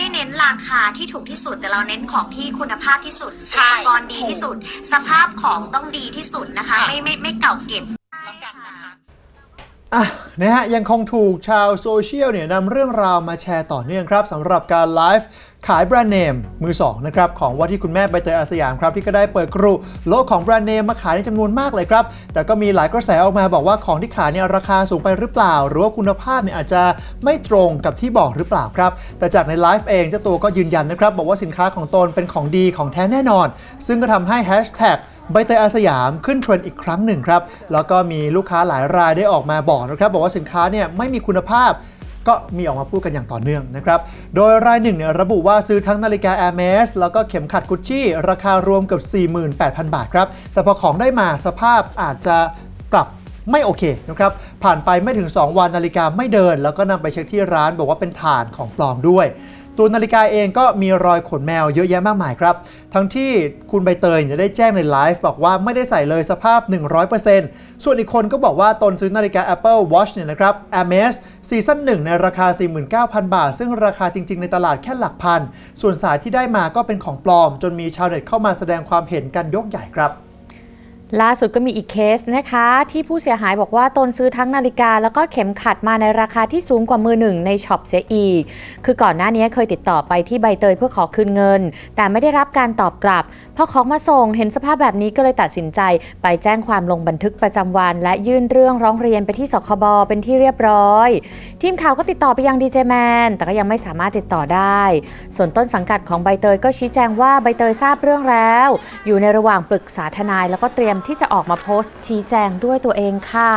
ได้เน้นราคาที่ถูกที่สุดแต่เราเน้นของที่คุณภาพที่สุดใช่อุปกรณ์ดีที่สุด สภาพของต้องดีที่สุดนะคะ ค่ะ ไม่ไม่ไม่เก่าเก็บ แล้วกันนะคะ อะนะฮะยังคงถูกชาวโซเชียลเนี่ยนำเรื่องราวมาแชร์ต่อเนื่องครับสำหรับการไลฟ์ขายแบรนด์เนมมือสองนะครับของว่าที่คุณแม่ใบเตยอาสยามครับที่ก็ได้เปิดกรุโลกของแบรนด์เนมมาขายในจำนวนมากเลยครับ แต่ก็มีหลายกระแสออกมาบอกว่าของที่ขายเนี่ยราคาสูงไปหรือเปล่า หรือว่าคุณภาพเนี่ยอาจจะไม่ตรงกับที่บอกหรือเปล่าครับ แต่จากในไลฟ์เองเจ้าตัวก็ยืนยันนะครับบอกว่าสินค้าของตนเป็นของดีของแท้แน่นอน ซึ่งก็ทำให้แฮชแท็ก ใบเตยอาสยามขึ้นเทรนด์อีกครั้งหนึ่งครับ แล้วก็มีลูกค้าหลายรายได้ออกมาบอกนะครับ บอกว่าสินค้าเนี่ยไม่มีคุณภาพก็มีออกมาพูดกันอย่างต่อเนื่องนะครับ โดยรายหนึ่งเนี่ยระบุว่าซื้อทั้งนาฬิกา Hermes แล้วก็เข็มขัดกุชชี่ราคารวมเกือบ 48,000 บาทครับ แต่พอของได้มาสภาพอาจจะกลับไม่โอเคนะครับ ผ่านไปไม่ถึง 2 วันนาฬิกาไม่เดิน แล้วก็นำไปเช็คที่ร้านบอกว่าเป็นฐานของปลอมด้วย ตัวนาฬิกาเองก็มีรอยขนแมวเยอะแยะมากมายครับ ทั้งที่คุณใบเตยเนี่ยได้แจ้งในไลฟ์บอกว่าไม่ได้ใส่เลยสภาพ 100%ส่วนอีกคนก็บอกว่าตนซื้อนาฬิกา Apple Watch เนี่ยนะครับ Hermes ซีซั่น1 ในราคา 49,000 บาท ซึ่งราคาจริง ๆ ในตลาดแค่หลักพัน ส่วนสายที่ได้มาก็เป็นของปลอม จนมีชาวเน็ตเข้ามาแสดงความเห็นกันยกใหญ่ครับ ล่าสุดก็มีอีกเคสนะคะ ที่ผู้เสียหายบอกว่าตนซื้อทั้งนาฬิกา แล้วก็เข็มขัดมาในราคาที่สูงกว่ามือหนึ่งในช็อปเสียอีก คือก่อนหน้านี้เคยติดต่อไปที่ใบเตยเพื่อขอคืนเงิน แต่ไม่ได้รับการตอบกลับพอของมาส่งเห็นสภาพแบบนี้ก็เลยตัดสินใจ ไปแจ้งความลงบันทึกประจำวัน และยื่นเรื่องร้องเรียนไปที่สคบเป็นที่เรียบร้อย ทีมข่าวก็ติดต่อไปยังดีเจแมนแต่ก็ยังไม่สามารถติดต่อได้ ส่วนต้นสังกัดของใบเตยก็ชี้แจงว่าใบเตยทราบเรื่องแล้ว อยู่ในระหว่างปรึกษาทนายแล้วก็เตรียมที่จะออกมาโพสต์ชี้แจงด้วยตัวเองค่ะ